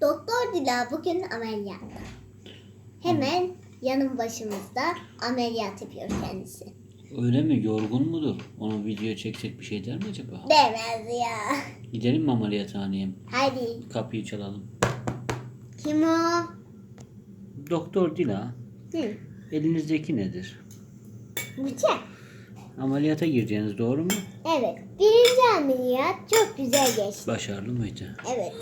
Doktor Dila bugün ameliyatta. Hemen yanım başımızda ameliyat yapıyor kendisi. Öyle mi? Yorgun mudur? Onu video çeksek bir şey der mi acaba? Demez ya. Gidelim mi ameliyathaneye? Hadi. Kapıyı çalalım. Kim o? Doktor Dila, Hı. elinizdeki nedir? Bıçak. Ameliyata gireceğiniz doğru mu? Evet. Birinci ameliyat çok güzel geçti. Başarılı mıydı? Evet.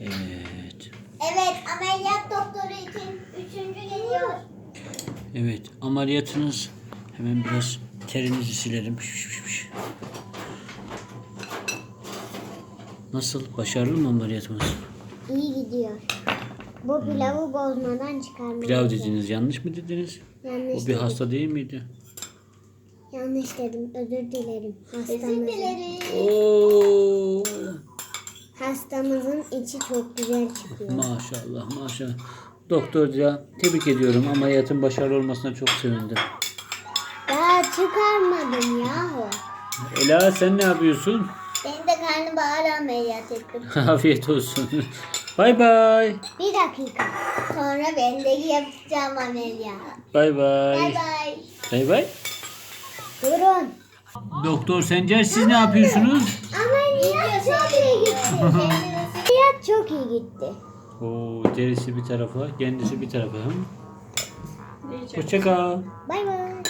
Evet. Evet ameliyat doktoru için üçüncü geliyor. Evet, ameliyatınız hemen biraz terinizi silerim. Nasıl? Başarılı mı ameliyatımız? İyi gidiyor. Bu pilavı bozmadan çıkarmalıyız. Pilav dediniz, yanlış mı dediniz? Yanlış O bir dedim. hasta değil miydi? Yanlış dedim. Özür dilerim. Hastamızın, Oo, hastamızın içi çok güzel çıkıyor. maşallah maşallah. Doktor Dila, tebrik ediyorum. Ameliyatın başarılı olmasına çok sevindim. Daha çıkarmadım yahu. Ela sen ne yapıyorsun? Ben de karnabahar ameliyat ettim. Afiyet olsun. Bay bay. Bir dakika. Sonra ben de yapacağım ameliyat. Bay Bay bay. bay. Bay bay. Durun. Doktor Sencer siz ne yapıyorsunuz? Ameliyat çok iyi ameliyat çok iyi gitti. Oo, derisi bir tarafa, kendisi bir tarafa. Hoşça kal. Bay bay.